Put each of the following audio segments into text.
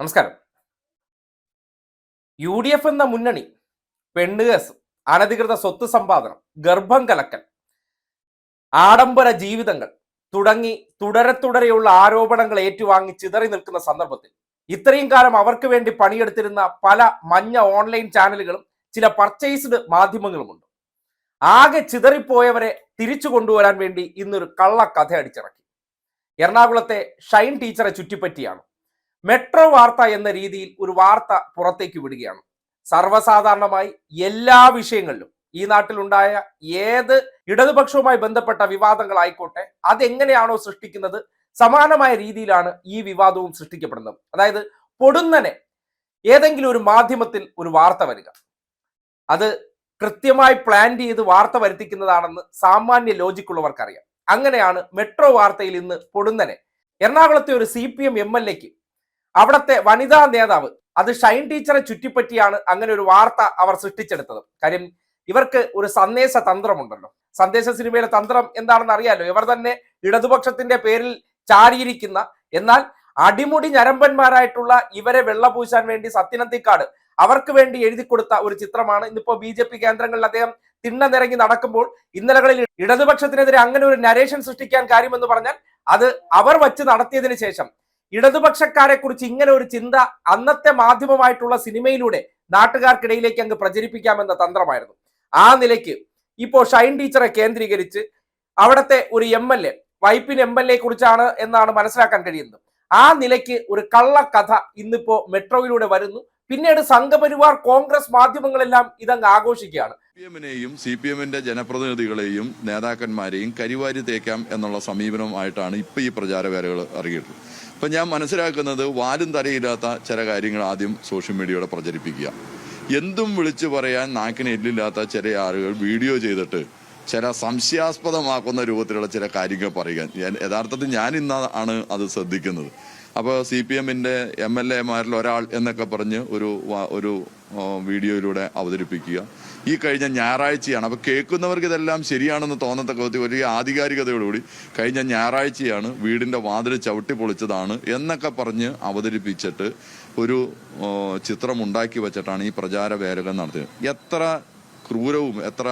നമസ്കാരം. U D F എന്ന മുന്നണി പെണ്ണുകേസ് അനധികൃത സ്വത്ത് സമ്പാദനം ഗർഭം കലക്കൽ ആഡംബര ജീവിതങ്ങൾ തുടങ്ങി തുടരെ തുടരെയുള്ള ആരോപണങ്ങൾ ഏറ്റുവാങ്ങി ചിതറി നിൽക്കുന്ന സന്ദർഭത്തിൽ ഇത്രയും കാലം അവർക്ക് വേണ്ടി പണിയെടുത്തിരുന്ന പല മഞ്ഞ ഓൺലൈൻ ചാനലുകളും ചില പർച്ചേസ്ഡ് മാധ്യമങ്ങളുമുണ്ട്. ആകെ ചിതറിപ്പോയവരെ തിരിച്ചു കൊണ്ടുവരാൻ വേണ്ടി ഇന്നൊരു കള്ള കഥ അടിച്ചിറക്കി എറണാകുളത്തെ ഷൈൻ ടീച്ചറെ ചുറ്റിപ്പറ്റിയാണ് മെട്രോ വാർത്ത എന്ന രീതിയിൽ ഒരു വാർത്ത പുറത്തേക്ക് വിടുകയാണ്. സർവസാധാരണമായി എല്ലാ വിഷയങ്ങളിലും ഈ നാട്ടിലുണ്ടായ ഏത് ഇടതുപക്ഷവുമായി ബന്ധപ്പെട്ട വിവാദങ്ങളായിക്കോട്ടെ അതെങ്ങനെയാണോ സൃഷ്ടിക്കുന്നത് സമാനമായ രീതിയിലാണ് ഈ വിവാദവും സൃഷ്ടിക്കപ്പെടുന്നത്. അതായത് പൊടുന്നനെ ഏതെങ്കിലും ഒരു മാധ്യമത്തിൽ ഒരു വാർത്ത വരിക. അത് കൃത്യമായി പ്ലാൻ ചെയ്ത് വാർത്ത വരുത്തിക്കുന്നതാണെന്ന് സാമാന്യ ലോജിക്കുള്ളവർക്കറിയാം അങ്ങനെയാണ് മെട്രോ വാർത്തയിൽ ഇന്ന് പൊടുന്നനെ. എറണാകുളത്തെ ഒരു C P M M L എക്ക് അവിടുത്തെ വനിതാ നേതാവ് അത് ഷൈൻ ടീച്ചറെ ചുറ്റിപ്പറ്റിയാണ് അങ്ങനെ ഒരു വാർത്ത അവർ സൃഷ്ടിച്ചെടുത്തത്. കാര്യം ഇവർക്ക് ഒരു സന്ദേശ തന്ത്രമുണ്ടല്ലോ. സന്ദേശ സിനിമയിലെ തന്ത്രം എന്താണെന്ന് അറിയാലോ? ഇവർ തന്നെ ഇടതുപക്ഷത്തിന്റെ പേരിൽ ചാരിയിരിക്കുന്ന എന്നാൽ അടിമുടി ഞരമ്പന്മാരായിട്ടുള്ള ഇവരെ വെള്ളപൂശാൻ വേണ്ടി സത്യനന്തിക്കാട് അവർക്ക് വേണ്ടി എഴുതി കൊടുത്ത ഒരു ചിത്രമാണ്. ഇന്നിപ്പോ ബി ജെ പി കേന്ദ്രങ്ങളിൽ അദ്ദേഹം തിണ്ണ നിറങ്ങി നടക്കുമ്പോൾ ഇന്നലകളിൽ ഇടതുപക്ഷത്തിനെതിരെ അങ്ങനെ ഒരു നരേഷൻ സൃഷ്ടിക്കാൻ കാര്യമെന്ന് പറഞ്ഞാൽ അത് അവർ വച്ച് നടത്തിയതിനു ശേഷം ഇടതുപക്ഷക്കാരെ കുറിച്ച് ഇങ്ങനെ ഒരു ചിന്ത അന്നത്തെ മാധ്യമമായിട്ടുള്ള സിനിമയിലൂടെ നാട്ടുകാർക്കിടയിലേക്ക് അങ്ങ് പ്രചരിപ്പിക്കാമെന്ന തന്ത്രമായിരുന്നു. ആ നിലയ്ക്ക് ഇപ്പോൾ ഷൈൻ ടീച്ചറെ കേന്ദ്രീകരിച്ച് അവിടുത്തെ ഒരു M L A Vypin M L A കുറിച്ചാണ് എന്നാണ് മനസ്സിലാക്കാൻ കഴിയുന്നത്. ആ നിലയ്ക്ക് ഒരു കള്ളക്കഥ ഇന്നിപ്പോ മെട്രോയിലൂടെ വരുന്നു. പിന്നീട് സംഘപരിവാർ കോൺഗ്രസ് മാധ്യമങ്ങളെല്ലാം ഇതങ്ങ് ആഘോഷിക്കുകയാണ്. എമ്മിനെയും സി പി എമ്മിന്റെ ജനപ്രതിനിധികളെയും നേതാക്കന്മാരെയും കരിവാരി തേക്കാം എന്നുള്ള സമീപനമായിട്ടാണ് ഇപ്പൊ ഈ പ്രചാരവേലകൾ ഇറങ്ങിയിട്ടുള്ളത് അപ്പൊ ഞാൻ മനസ്സിലാക്കുന്നത് വാലും തലയില്ലാത്ത ചില കാര്യങ്ങൾ ആദ്യം സോഷ്യൽ മീഡിയയോടെ പ്രചരിപ്പിക്കുക. എന്തും വിളിച്ചു പറയാൻ നാക്കിന് എല്ലില്ലാത്ത ചില ആളുകൾ വീഡിയോ ചെയ്തിട്ട് ചില സംശയാസ്പദമാക്കുന്ന രൂപത്തിലുള്ള ചില കാര്യങ്ങൾ പറയുക. യഥാർത്ഥത്തിൽ ഞാൻ ഇന്നാണ് അത് ശ്രദ്ധിക്കുന്നത്. അപ്പോൾ സി പി എമ്മിന്റെ എം എൽ എമാരിൽ ഒരാൾ എന്നൊക്കെ പറഞ്ഞ് ഒരു ഒരു വീഡിയോയിലൂടെ അവതരിപ്പിക്കുക. ഈ കഴിഞ്ഞ ഞായറാഴ്ചയാണ്. അപ്പോൾ കേൾക്കുന്നവർക്ക് ഇതെല്ലാം ശരിയാണെന്ന് തോന്നത്തക്ക വിധത്തിൽ വലിയ ആധികാരികതയോടുകൂടി കഴിഞ്ഞ ഞായറാഴ്ചയാണ് വീടിന്റെ വാതിൽ ചവിട്ടി പൊളിച്ചതാണ് എന്നൊക്കെ പറഞ്ഞ് അവതരിപ്പിച്ചിട്ട് ഒരു ആ, ചിത്രം ഉണ്ടാക്കി വെച്ചിട്ടാണ് ഈ പ്രചാര വേലകൾ നടത്തിയത്. എത്ര ക്രൂരവും എത്ര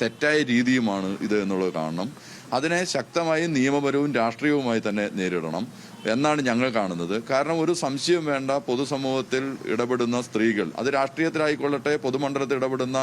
തെറ്റായ രീതിയുമാണ് ഇത് എന്നുള്ളത് കാണണം. അതിനെ ശക്തമായി നിയമപരവും രാഷ്ട്രീയവുമായി തന്നെ നേരിടണം എന്നാണ് ഞങ്ങൾ കാണുന്നത്. കാരണം ഒരു സംശയം വേണ്ട പൊതുസമൂഹത്തിൽ ഇടപെടുന്ന സ്ത്രീകൾ അത് രാഷ്ട്രീയത്തിലായിക്കൊള്ളട്ടെ പൊതുമണ്ഡലത്തിൽ ഇടപെടുന്ന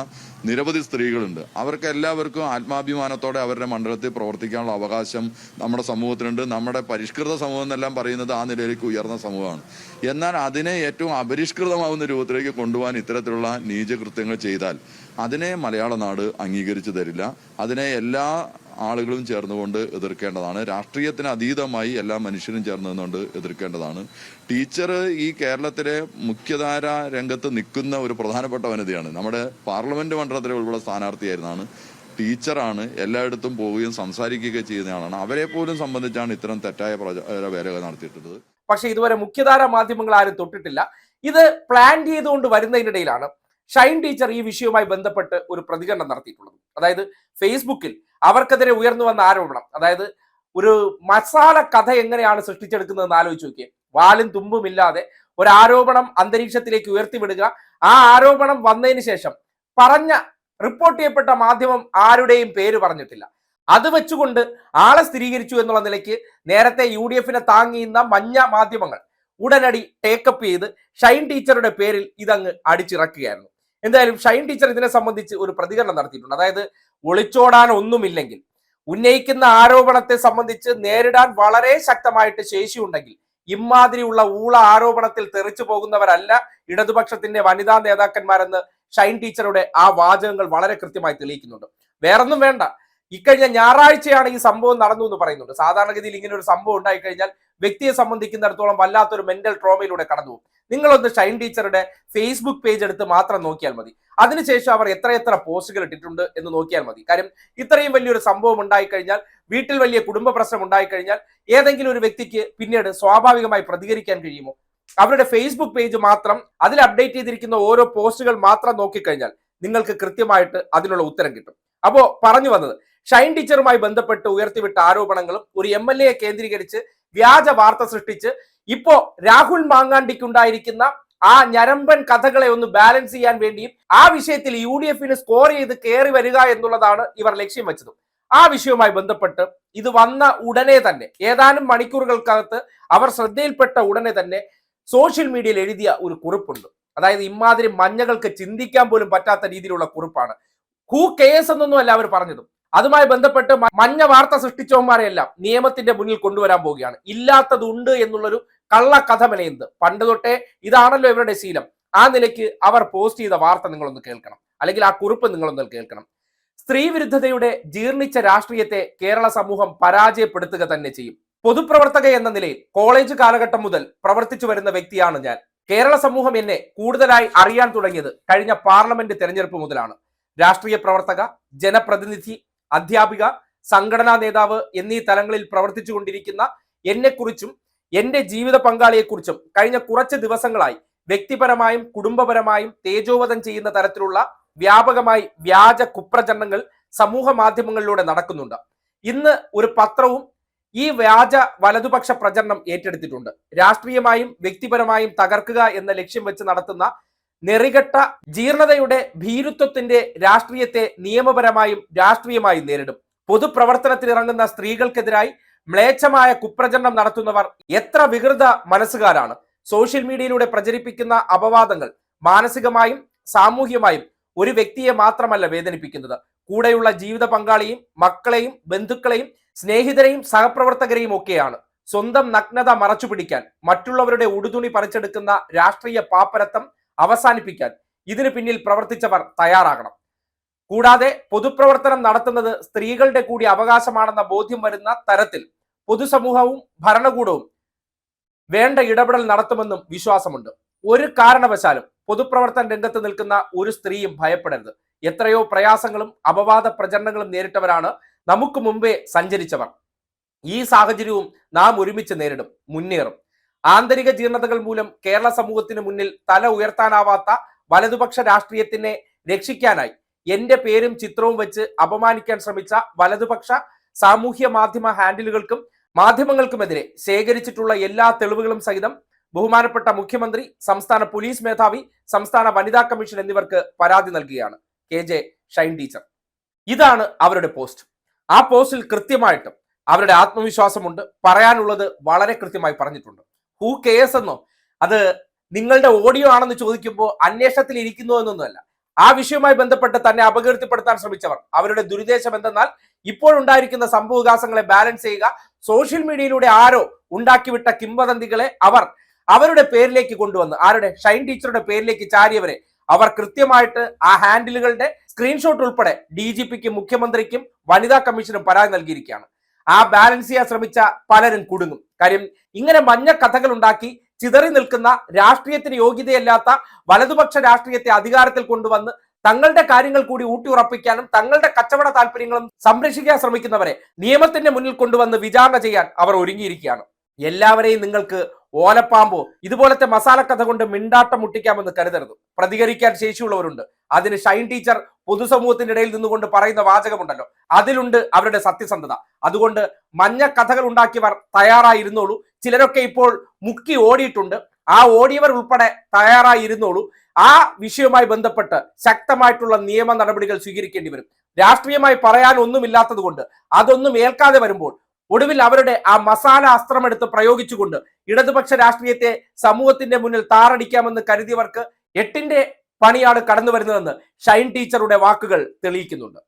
നിരവധി സ്ത്രീകളുണ്ട്. അവർക്ക് എല്ലാവർക്കും ആത്മാഭിമാനത്തോടെ അവരുടെ മണ്ഡലത്തിൽ പ്രവർത്തിക്കാനുള്ള അവകാശം നമ്മുടെ സമൂഹത്തിനുണ്ട് നമ്മുടെ പരിഷ്കൃത സമൂഹം എന്നെല്ലാം പറയുന്നത് ആ നിലയിലേക്ക് ഉയർന്ന സമൂഹമാണ്. എന്നാൽ അതിനെ ഏറ്റവും അപരിഷ്കൃതമാവുന്ന രൂപത്തിലേക്ക് കൊണ്ടുപോകാൻ ഇത്തരത്തിലുള്ള നീചകൃത്യങ്ങൾ ചെയ്താൽ അതിനെ മലയാള നാട് അംഗീകരിച്ചു തരില്ല. അതിനെ എല്ലാ ആളുകളും ചേർന്നുകൊണ്ട് എതിർക്കേണ്ടതാണ്. രാഷ്ട്രീയത്തിന് അതീതമായി എല്ലാ മനുഷ്യരും ചേർന്ന് നിന്നുകൊണ്ട് എതിർക്കേണ്ടതാണ്. ടീച്ചർ ഈ കേരളത്തിലെ മുഖ്യധാര രംഗത്ത് നിൽക്കുന്ന ഒരു പ്രധാനപ്പെട്ട വനിതയാണ്. നമ്മുടെ പാർലമെന്റ് മണ്ഡലത്തിലെ ഉൾപ്പെടെ സ്ഥാനാർത്ഥിയായിരുന്നാണ്. ടീച്ചറാണ് എല്ലായിടത്തും പോവുകയും സംസാരിക്കുകയും ചെയ്യുന്ന ആളാണ്. അവരെ പോലും സംബന്ധിച്ചാണ് ഇത്തരം തെറ്റായ വേലകൾ നടത്തിയിട്ടുള്ളത്. പക്ഷേ ഇതുവരെ മുഖ്യധാര മാധ്യമങ്ങൾ ആരും തൊട്ടിട്ടില്ല. ഇത് പ്ലാൻ ചെയ്തുകൊണ്ട് വരുന്നതിനിടയിലാണ്. ഷൈൻ ടീച്ചർ ഈ വിഷയവുമായി ബന്ധപ്പെട്ട് ഒരു പ്രതികരണം നടത്തിയിട്ടുള്ളത്. അതായത് ഫേസ്ബുക്കിൽ അവർക്കെതിരെ ഉയർന്നു വന്ന ആരോപണം അതായത് ഒരു മസാല കഥ എങ്ങനെയാണ് സൃഷ്ടിച്ചെടുക്കുന്നതെന്ന് ആലോചിച്ച് നോക്കിയേ. വാലും തുമ്പുമില്ലാതെ ഒരു ആരോപണം അന്തരീക്ഷത്തിലേക്ക് ഉയർത്തിവിടുക. ആ ആരോപണം വന്നതിന് ശേഷം പറഞ്ഞ റിപ്പോർട്ട് ചെയ്യപ്പെട്ട മാധ്യമം ആരുടെയും പേര് പറഞ്ഞിട്ടില്ല. അത് വെച്ചുകൊണ്ട് ആളെ സ്ഥിരീകരിച്ചു എന്നുള്ള നിലയ്ക്ക് നേരത്തെ യു ഡി എഫിനെ താങ്ങിയുന്ന മഞ്ഞ മാധ്യമങ്ങൾ ഉടനടി ടേക്കപ്പ് ചെയ്ത് ഷൈൻ ടീച്ചറുടെ പേരിൽ ഇതങ്ങ് അടിച്ചിറക്കുകയായിരുന്നു. എന്തായാലും ഷൈൻ ടീച്ചർ ഇതിനെ സംബന്ധിച്ച് ഒരു പ്രതികരണം നടത്തിയിട്ടുണ്ട്. അതായത് ഒളിച്ചോടാൻ ഒന്നുമില്ലെങ്കിൽ ഉന്നയിക്കുന്ന ആരോപണത്തെ സംബന്ധിച്ച് നേരിടാൻ വളരെ ശക്തമായിട്ട് ശേഷിയുണ്ടെങ്കിൽ ഇമാതിരിയുള്ള ഊള ആരോപണത്തിൽ തെറിച്ചു പോകുന്നവരല്ല ഇടതുപക്ഷത്തിന്റെ വനിതാ നേതാക്കന്മാരെന്ന് ഷൈൻ ടീച്ചറുടെ ആ വാചകങ്ങൾ വളരെ കൃത്യമായി തെളിയിക്കുന്നുണ്ട്. വേറൊന്നും വേണ്ട. ഇക്കഴിഞ്ഞ ഞായറാഴ്ചയാണ് ഈ സംഭവം നടന്നു എന്ന് പറയുന്നുണ്ട്. സാധാരണഗതിയിൽ ഇങ്ങനെ ഒരു സംഭവം ഉണ്ടായി കഴിഞ്ഞാൽ വ്യക്തിയെ സംബന്ധിക്കുന്നിടത്തോളം വല്ലാത്തൊരു മെന്റൽ ട്രോമയിലൂടെ കടന്നു പോകും നിങ്ങളൊന്ന് ഷൈൻ ടീച്ചറുടെ ഫേസ്ബുക്ക് പേജ് എടുത്ത് മാത്രം നോക്കിയാൽ മതി. അതിനുശേഷം അവർ എത്ര എത്ര പോസ്റ്റുകൾ ഇട്ടിട്ടുണ്ട് എന്ന് നോക്കിയാൽ മതി. കാര്യം ഇത്രയും വലിയൊരു സംഭവം ഉണ്ടായിക്കഴിഞ്ഞാൽ വീട്ടിൽ വലിയ കുടുംബ പ്രശ്നം ഉണ്ടായിക്കഴിഞ്ഞാൽ ഏതെങ്കിലും ഒരു വ്യക്തിക്ക് പിന്നീട് സ്വാഭാവികമായി പ്രതികരിക്കാൻ കഴിയുമോ? അവരുടെ ഫേസ്ബുക്ക് പേജ് മാത്രം അതിൽ അപ്ഡേറ്റ് ചെയ്തിരിക്കുന്ന ഓരോ പോസ്റ്റുകൾ മാത്രം നോക്കിക്കഴിഞ്ഞാൽ നിങ്ങൾക്ക് കൃത്യമായിട്ട് അതിനുള്ള ഉത്തരം കിട്ടും. അപ്പോ പറഞ്ഞു വന്നത് ഷൈൻ ടീച്ചറുമായി ബന്ധപ്പെട്ട് ഉയർത്തിവിട്ട ആരോപണങ്ങളും ഒരു എം എൽ കേന്ദ്രീകരിച്ച് വ്യാജ വാർത്ത സൃഷ്ടിച്ച് ഇപ്പോ രാഹുൽ മാങ്ങാണ്ടിക്കുണ്ടായിരിക്കുന്ന ആ ഞരമ്പൻ കഥകളെ ഒന്ന് ബാലൻസ് ചെയ്യാൻ വേണ്ടിയും ആ വിഷയത്തിൽ യു ഡി എഫിന് സ്കോർ ചെയ്ത് കയറി വരിക എന്നുള്ളതാണ് ഇവർ ലക്ഷ്യം വെച്ചത്. ആ വിഷയവുമായി ബന്ധപ്പെട്ട് ഇത് വന്ന ഉടനെ തന്നെ ഏതാനും മണിക്കൂറുകൾക്കകത്ത് അവർ ശ്രദ്ധയിൽപ്പെട്ട ഉടനെ തന്നെ സോഷ്യൽ മീഡിയയിൽ എഴുതിയ ഒരു കുറിപ്പുണ്ട്. അതായത് ഇമാതിരി മഞ്ഞകൾക്ക് ചിന്തിക്കാൻ പോലും പറ്റാത്ത രീതിയിലുള്ള കുറിപ്പാണ്. ഹൂ കേസ് എന്നൊന്നും അല്ല അവർ പറഞ്ഞത്. അതുമായി ബന്ധപ്പെട്ട് മഞ്ഞ വാർത്ത സൃഷ്ടിച്ചവന്മാരെയെല്ലാം നിയമത്തിന്റെ മുന്നിൽ കൊണ്ടുവരാൻ പോവുകയാണ്. ഇല്ലാത്തതുണ്ട് എന്നുള്ളൊരു കള്ളക്കഥ മെനയുന്നത് പണ്ട് തൊട്ടേ ഇതാണല്ലോ ഇവരുടെ ശീലം. ആ നിലയ്ക്ക് അവർ പോസ്റ്റ് ചെയ്ത വാർത്ത നിങ്ങളൊന്ന് കേൾക്കണം. അല്ലെങ്കിൽ ആ കുറിപ്പ് നിങ്ങളൊന്ന് കേൾക്കണം. സ്ത്രീ വിരുദ്ധതയുടെ ജീർണിച്ച രാഷ്ട്രീയത്തെ കേരള സമൂഹം പരാജയപ്പെടുത്തുക തന്നെ ചെയ്യും. പൊതുപ്രവർത്തക എന്ന നിലയിൽ കോളേജ് കാലഘട്ടം മുതൽ പ്രവർത്തിച്ചു വരുന്ന വ്യക്തിയാണ് ഞാൻ. കേരള സമൂഹം എന്നെ കൂടുതലായി അറിയാൻ തുടങ്ങിയത് കഴിഞ്ഞ പാർലമെന്റ് തെരഞ്ഞെടുപ്പ് മുതലാണ്. രാഷ്ട്രീയ പ്രവർത്തക ജനപ്രതിനിധി അധ്യാപിക സംഘടനാ നേതാവ് എന്നീ തലങ്ങളിൽ പ്രവർത്തിച്ചുകൊണ്ടിരിക്കുന്ന എന്നെക്കുറിച്ചും എന്റെ ജീവിത പങ്കാളിയെക്കുറിച്ചും കഴിഞ്ഞ കുറച്ച് ദിവസങ്ങളായി വ്യക്തിപരമായും കുടുംബപരമായും തേജോവധം ചെയ്യുന്ന തരത്തിലുള്ള വ്യാപകമായി വ്യാജ കുപ്രചരണങ്ങൾ സമൂഹ മാധ്യമങ്ങളിലൂടെ നടക്കുന്നുണ്ട്. ഇന്ന് ഒരു പത്രവും ഈ വ്യാജ വലതുപക്ഷ പ്രചരണം ഏറ്റെടുത്തിട്ടുണ്ട്. രാഷ്ട്രീയമായും വ്യക്തിപരമായും തകർക്കുക എന്ന ലക്ഷ്യം വെച്ച് നടത്തുന്ന നെറികെട്ട ജീർണതയുടെ ഭീരുത്വത്തിന്റെ രാഷ്ട്രീയത്തെ നിയമപരമായും രാഷ്ട്രീയമായും നേരിടും. പൊതുപ്രവർത്തനത്തിനിറങ്ങുന്ന സ്ത്രീകൾക്കെതിരായി മ്ലേച്ഛമായ കുപ്രചരണം നടത്തുന്നവർ എത്ര വികൃത മനസ്സുകാരാണ്. സോഷ്യൽ മീഡിയയിലൂടെ പ്രചരിപ്പിക്കുന്ന അപവാദങ്ങൾ മാനസികമായും സാമൂഹ്യമായും ഒരു വ്യക്തിയെ മാത്രമല്ല വേദനിപ്പിക്കുന്നത്. കൂടെയുള്ള ജീവിത പങ്കാളിയും മക്കളെയും ബന്ധുക്കളെയും സ്നേഹിതരെയും സഹപ്രവർത്തകരെയും ഒക്കെയാണ്. സ്വന്തം നഗ്നത മറച്ചുപിടിക്കാൻ മറ്റുള്ളവരുടെ ഉടുതുണി പറിച്ചെടുക്കുന്ന രാഷ്ട്രീയ പാപ്പരത്തം അവസാനിപ്പിക്കാൻ ഇതിനു പിന്നിൽ പ്രവർത്തിച്ചവർ തയ്യാറാകണം. കൂടാതെ പൊതുപ്രവർത്തനം നടത്തുന്നത് സ്ത്രീകളുടെ കൂടി അവകാശമാണെന്ന ബോധ്യം വരുന്ന തരത്തിൽ പൊതുസമൂഹവും ഭരണകൂടവും വേണ്ട ഇടപെടൽ നടത്തുമെന്നും വിശ്വാസമുണ്ട്. ഒരു കാരണവശാലും പൊതുപ്രവർത്തന രംഗത്ത് നിൽക്കുന്ന ഒരു സ്ത്രീയും ഭയപ്പെടരുത്. എത്രയോ പ്രയാസങ്ങളും അപവാദ പ്രചരണങ്ങളും നേരിട്ടവരാണ് നമുക്ക് മുമ്പേ സഞ്ചരിച്ചവർ. ഈ സാഹചര്യവും നാം ഒരുമിച്ച് നേരിടും മുന്നേറും. ആന്തരിക ജീർണതകൾ മൂലം കേരള സമൂഹത്തിന് മുന്നിൽ തല ഉയർത്താനാവാത്ത വലതുപക്ഷ രാഷ്ട്രീയത്തിനെ രക്ഷിക്കാനായി എന്റെ പേരും ചിത്രവും വെച്ച് അപമാനിക്കാൻ ശ്രമിച്ച വലതുപക്ഷ സാമൂഹ്യ മാധ്യമ ഹാൻഡിലുകൾക്കും മാധ്യമങ്ങൾക്കുമെതിരെ ശേഖരിച്ചിട്ടുള്ള എല്ലാ തെളിവുകളും സഹിതം ബഹുമാനപ്പെട്ട മുഖ്യമന്ത്രി സംസ്ഥാന പോലീസ് മേധാവി സംസ്ഥാന വനിതാ കമ്മീഷൻ എന്നിവർക്ക് പരാതി നൽകുകയാണ് കെ ജെ ഷൈൻ ടീച്ചർ. ഇതാണ് അവരുടെ പോസ്റ്റ്. ആ പോസ്റ്റിൽ കൃത്യമായിട്ടും അവരുടെ ആത്മവിശ്വാസമുണ്ട്. പറയാനുള്ളത് വളരെ കൃത്യമായി പറഞ്ഞിട്ടുണ്ട്. ഹൂ കേസ് എന്നോ? അത് നിങ്ങളുടെ ഓഡിയോ ആണെന്ന് ചോദിക്കുമ്പോൾ അന്വേഷണത്തിൽ ഇരിക്കുന്നു എന്നൊന്നുമല്ല. ആ വിഷയവുമായി ബന്ധപ്പെട്ട് തന്നെ അപകീർത്തിപ്പെടുത്താൻ ശ്രമിച്ചവർ. അവരുടെ ദുരുദ്ദേശം എന്തെന്നാൽ ഇപ്പോഴുണ്ടായിരിക്കുന്ന സംഭവവികാസങ്ങളെ ബാലൻസ് ചെയ്യുക. സോഷ്യൽ മീഡിയയിലൂടെ ആരോ ഉണ്ടാക്കിവിട്ട കിംവദന്തികളെ അവർ അവരുടെ പേരിലേക്ക് കൊണ്ടുവന്ന് ആരുടെ? ഷൈൻ ടീച്ചറുടെ പേരിലേക്ക് ചാരിയവരെ അവർ കൃത്യമായിട്ട് ആ ഹാൻഡിലുകളുടെ സ്ക്രീൻഷോട്ട് ഉൾപ്പെടെ ഡി ജി പിക്കും മുഖ്യമന്ത്രിക്കും വനിതാ കമ്മീഷനും പരാതി നൽകിയിരിക്കുകയാണ്. ആ ബാലൻസ് ചെയ്യാൻ ശ്രമിച്ച പലരും കുടുങ്ങും. കാര്യം ഇങ്ങനെ മഞ്ഞ കഥകൾ ഉണ്ടാക്കി ചിതറി നിൽക്കുന്ന രാഷ്ട്രീയത്തിന് യോഗ്യതയല്ലാത്ത വലതുപക്ഷ രാഷ്ട്രീയത്തെ അധികാരത്തിൽ കൊണ്ടുവന്ന് തങ്ങളുടെ കാര്യങ്ങൾ കൂടി ഊട്ടിയുറപ്പിക്കാനും തങ്ങളുടെ കച്ചവട താല്പര്യങ്ങളും സംരക്ഷിക്കാൻ ശ്രമിക്കുന്നവരെ നിയമത്തിന്റെ മുന്നിൽ കൊണ്ടുവന്ന് വിചാരണ ചെയ്യാൻ അവർ ഒരുങ്ങിയിരിക്കുകയാണ്. എല്ലാവരെയും നിങ്ങൾക്ക് ഓലപ്പാമ്പോ ഇതുപോലത്തെ മസാല കഥ കൊണ്ട് മിണ്ടാട്ടം മുട്ടിക്കാമെന്ന് കരുതരുത്. പ്രതികരിക്കാൻ ശേഷിയുള്ളവരുണ്ട്. അതിന് ഷൈൻ ടീച്ചർ പൊതുസമൂഹത്തിന്റെ ഇടയിൽ നിന്നുകൊണ്ട് പറയുന്ന വാചകമുണ്ടല്ലോ. അതിലുണ്ട് അവരുടെ സത്യസന്ധത. അതുകൊണ്ട് മഞ്ഞ കഥകൾ ഉണ്ടാക്കിയവർ തയ്യാറായിരുന്നോളൂ. ചിലരൊക്കെ ഇപ്പോൾ മുക്കി ഓടിയിട്ടുണ്ട്. ആ ഓടിയവർ ഉൾപ്പെടെ തയ്യാറായിരുന്നോളൂ. ആ വിഷയവുമായി ബന്ധപ്പെട്ട് ശക്തമായിട്ടുള്ള നിയമ നടപടികൾ സ്വീകരിക്കേണ്ടി വരും. രാഷ്ട്രീയമായി പറയാൻ ഒന്നുമില്ലാത്തത് കൊണ്ട് അതൊന്നും ഏൽക്കാതെ വരുമ്പോൾ ഒടുവിൽ അവരുടെ ആ മസാല അസ്ത്രമെടുത്ത് പ്രയോഗിച്ചുകൊണ്ട് ഇടതുപക്ഷ രാഷ്ട്രീയത്തെ സമൂഹത്തിന്റെ മുന്നിൽ താറടിക്കാമെന്ന് കരുതിയവർക്ക് എട്ടിന്റെ പണിയാണ് കടന്നു വരുന്നതെന്ന് ഷൈൻ ടീച്ചറുടെ വാക്കുകൾ തെളിയിക്കുന്നുണ്ട്.